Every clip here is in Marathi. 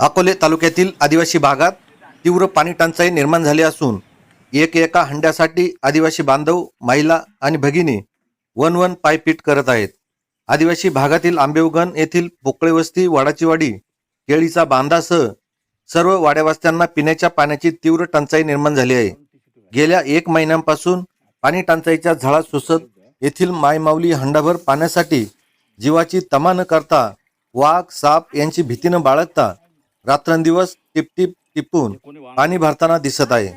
अकोले तालुक्यातील आदिवासी भागात तीव्र पाणी टंचाई निर्माण झाली असून एक एका हंड्यासाठी आदिवासी बांधव महिला आणि भगिनी वन वन पायपीट करत आहेत. आदिवासी भागातील आंबेवगण येथील पोकळे वस्ती वाडाची वाडी केळीचा बांधासह सर्व वाड्यावस्त्यांना पिण्याच्या पाण्याची तीव्र टंचाई निर्माण झाली आहे. गेल्या एक महिन्यांपासून पाणी टंचाईच्या झळा सुसत येथील मायमाऊली हंडाभर पाण्यासाठी जीवाची तमा न करता वाघ साप यांची भीतीनं बाळगता रात्रंदिवस टिपटिप टिपून पाणी भरताना दिसत आहे.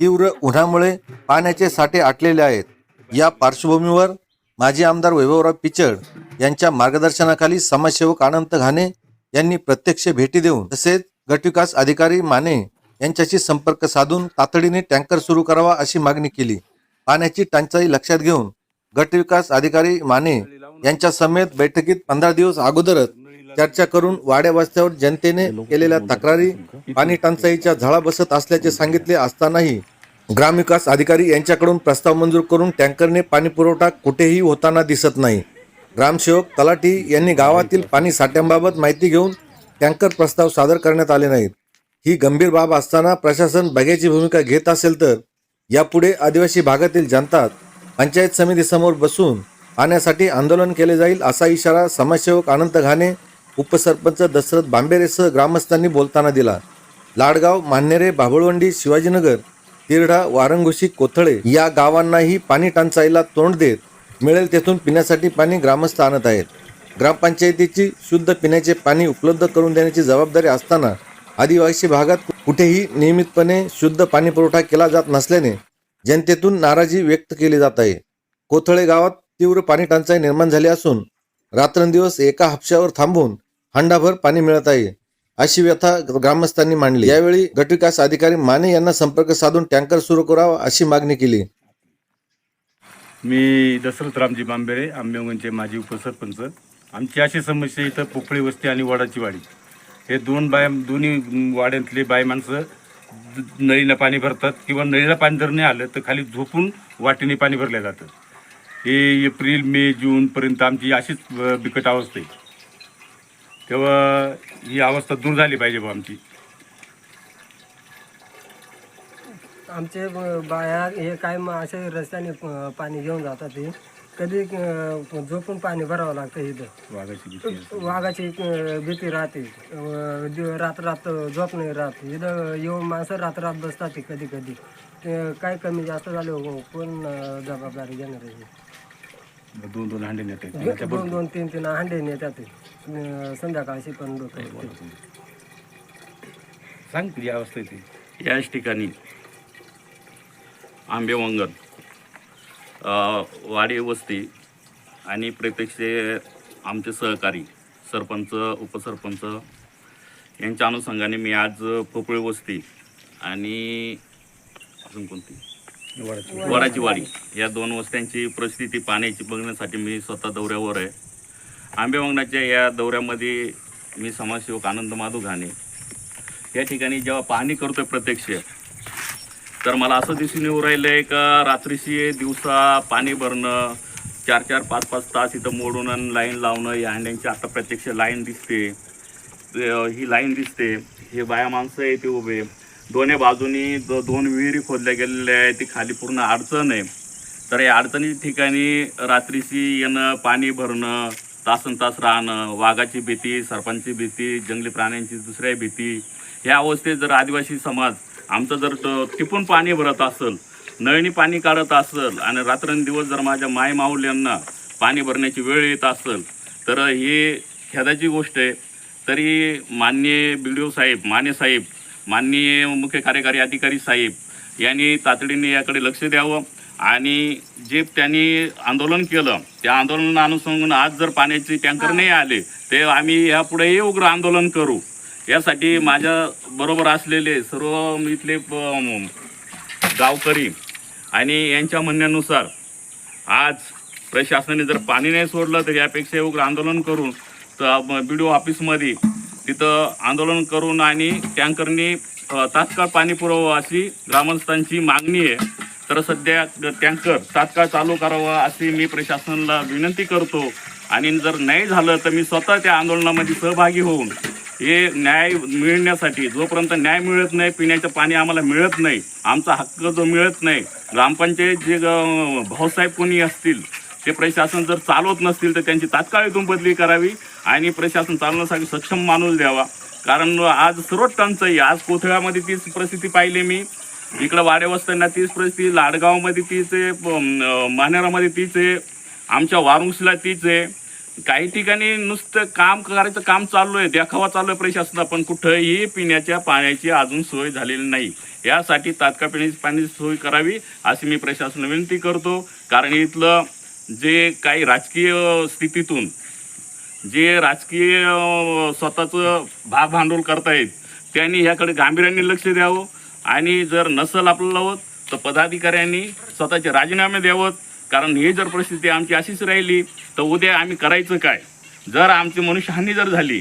तीव्र उन्हामुळे पाण्याचे साठे आटलेले आहेत. या पार्श्वभूमीवर माजी आमदार वैभवराव पिचड यांच्या मार्गदर्शनाखाली समाजसेवक अनंत घाणे यांनी प्रत्यक्ष भेटी देऊन तसेच गटविकास अधिकारी माने यांच्याशी संपर्क साधून तातडीने टँकर सुरू करावा अशी मागणी केली. पाण्याची टंचाई लक्षात घेऊन गटविकास अधिकारी माने यांच्या समेत बैठकीत पंधरा दिवस अगोदरच चर्चा करून वाड्या वस्त्यावर जनतेने केलेल्या तक्रारी पाणी टंचाईच्या झळा बसत असल्याचे सांगितले असतानाही ग्रामविकास अधिकारी यांच्याकडून प्रस्ताव मंजूर करून टँकरने पाणी पुरवठा कुठेही होताना दिसत नाही. ग्रामसेवक तलाठी यांनी गावातील पाणी साठ्यांबाबत माहिती घेऊन टँकर प्रस्ताव सादर करण्यात आले नाहीत. ही गंभीर बाब असताना प्रशासन बघ्याची भूमिका घेत असेल तर यापुढे आदिवासी भागातील जनता पंचायत समितीसमोर बसून पाण्यासाठी आंदोलन केले जाईल असा इशारा समाजसेवक अनंत घाणे उपसरपंच दशरथ बांबेरेसह ग्रामस्थांनी बोलताना दिला. लाडगाव मान्हेरे बाभळवंडी शिवाजीनगर तिरडा वारंगुशी कोथळे या गावांनाही पाणी टंचाईला तोंड देत मिळेल तेथून पिण्यासाठी पाणी ग्रामस्थ आणत आहेत. ग्रामपंचायतीची शुद्ध पिण्याचे पाणी उपलब्ध करून देण्याची जबाबदारी असताना आदिवासी भागात कुठेही नियमितपणे शुद्ध पाणी पुरवठा केला जात नसल्याने जनतेतून नाराजी व्यक्त केली जात आहे. कोथळे गावात तीव्र पाणी टंचाई निर्माण झाली असून रात्रंदिवस एका हापशावर थांबून हंडाभर पाणी मिळत आहे. अशी व्यथा ग्रामस्थांनी मांडली. यावेळी गटविकास अधिकारी माने यांना संपर्क साधून टँकर सुरू करावा अशी मागणी केली. मी दशरथ रामजी बांबेरे आंबेवंगणचे माजी उपसरपंच. आमची अशी समस्या इथं पोपळी वस्ती आणि वडाची वाडी. हे दोन बाय दोन्ही वाड्यातले बाय माणसं नळीला नळीनं पाणी भरतात किंवा नळीला पाणी जर नाही आलं तर खाली झोपून वाटेने पाणी भरलं जातं. हे एप्रिल मे जूनपर्यंत आमची अशीच बिकट अवस्था आहे. तेव्हा ही अवस्था दूर झाली पाहिजे बा आमची. आमचे ब- बाया हे काय मग असे रस्त्याने प- पाणी घेऊन जातात ते कधी अं, झोपून पाणी भरावं लागतं इथं. वाघाची भीती. वाघाची अं, भीती राहते. अं, दिव- रात्र रात्र झोप नाही राहत. इथं येऊन माणसं रात्र रात बसतात ते कधी कधी. ते काय कमी जास्त झाले कोण अं, जबाबदारी घेणार आहे दोन दोन हांडे नेते दोन दोन तीन तीन हांडे नेतात. अं, संध्याकाळशी पण लोक सांग तुझी अवस्था ती याच ठिकाणी आंबेवंगण अ, वाडी वस्ती आणि प्रत्यक्ष आमचे सहकारी सरपंच उपसरपंच यांच्या अनुषंगाने मी आज पोपळी वस्ती आणि अजून कोणती? वडाची वाडी. या दोन वस्त्यांची परिस्थिती पाण्याची बघण्यासाठी मी स्वतः दौऱ्यावर आहे. आंबेवंगणाच्या या दौऱ्यामध्ये मी समाजसेवक आनंद माधू घाणे या ठिकाणी जेव्हा पाहणी करतोय प्रत्यक्ष तर मला असं दिसून येऊ राहिलं आहे का रात्रीशी दिवसा पाणी भरणं चार चार पाच पाच तास इथं मोडून आणि लाईन लावणं या हंड्यांची आता प्रत्यक्ष लाईन दिसते. ही लाईन दिसते. हे बाया माणसं आहे ते उभे. दोन्ही बाजूनी दो दोन विहिरी खोदल्या गेलेल्या आहेत. ती खाली पूर्ण अडचण आहे. तर या अडचणी ठिकाणी रात्रीशी येणं पाणी भरणं तासन तास राहणं वाघाची भीती सरपांची भीती जंगली प्राण्यांची दुसऱ्या भीती ह्या अवस्थेत जर आदिवासी समाज आमचं जर त- टिपून पाणी भरत असेल नळणी पाणी काढत असेल आणि रात्रंदिवस जर माझ्या माय माऊल्यांना पाणी भरण्याची वेळ येत असेल तर हे खेदाची गोष्ट आहे. तरी माननीय बी डी ओ साहेब माने साहेब माननीय मुख्य कार्यकारी अधिकारी साहेब यांनी तातडीने याकडे लक्ष द्यावं आणि जे त्यांनी आंदोलन केलं त्या आंदोलना अनुसंगाने आज जर पाण्याचे टँकर नाही आले ते आम्ही यापुढेही उग्र आंदोलन करू. यासाठी माझ्या बरोबर असलेले सर्व इथले गावकरी आणि यांच्या म्हणण्यानुसार आज प्रशासनाने जर पाणी नाही सोडलं तर यापेक्षा उग्र आंदोलन करून तर बी डी ओ ऑफिसमध्ये तिथं आंदोलन करून आणि टँकरनी तात्काळ पाणी पुरवावं अशी ग्रामस्थांची मागणी आहे. तर सध्या टँकर तात्काळ चालू करावा अशी मी प्रशासनाला विनंती करतो. आणि जर नाही झालं तर मी स्वतः त्या आंदोलनामध्ये सहभागी होऊन हे न्याय मिळण्यासाठी जोपर्यंत न्याय मिळत नाही पिण्याचं पाणी आम्हाला मिळत नाही आमचा हक्क जो मिळत नाही ग्रामपंचायत जे भाऊसाहेब कोणी असतील ते प्रशासन जर चालवत नसतील तर त्यांची तात्काळ इथून बदली करावी आणि प्रशासन चालवण्यासाठी सक्षम माणूस द्यावा. कारण आज सर्वच टंचाई आज कोथळ्यामध्ये तीच परिस्थिती पाहिली मी. इकडं वाड्यावस्त्यांना तीच परिस्थिती लाडगावमध्ये तीच आहे मानेरामध्ये तीच आहे आमच्या वारुंसला तीच आहे. काही ठिकाणी नुसतं काम करायचं काम चालू आहे देखावा चालू आहे प्रशासना पण कुठंही पिण्याच्या पाण्याची अजून सोय झालेली नाही. यासाठी तात्काळ पिण्याची पाण्याची सोय करावी अशी मी प्रशासनाला विनंती करतो. कारण इथलं जे काही राजकीय स्थितीतून जे राजकीय स्वतःचं भाग भांडवल करतायत त्यांनी ह्याकडे गांभीर्याने लक्ष द्यावं. आणि जर नसल आपल्याला होत तर पदाधिकाऱ्यांनी स्वतःचे राजीनामे द्यावं कारण ही जर परिस्थिती आमची अशीच राहिली तर उद्या आम्ही करायचं काय? जर आमची मनुष्यहानी जर झाली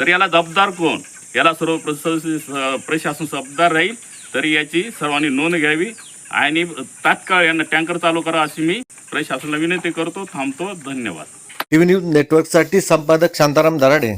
तर याला जबाबदार कोण? याला सर्व प्रशासन जबाबदार राहील तरी याची सर्वांनी नोंद घ्यावी. आणि तात्काळ यांना टँकर चालू करा अशी मी प्रशासनाला विनंती करतो थांबतो. धन्यवाद. टीव्ही न्यूज नेटवर्कसाठी संपादक शांताराम दराडे.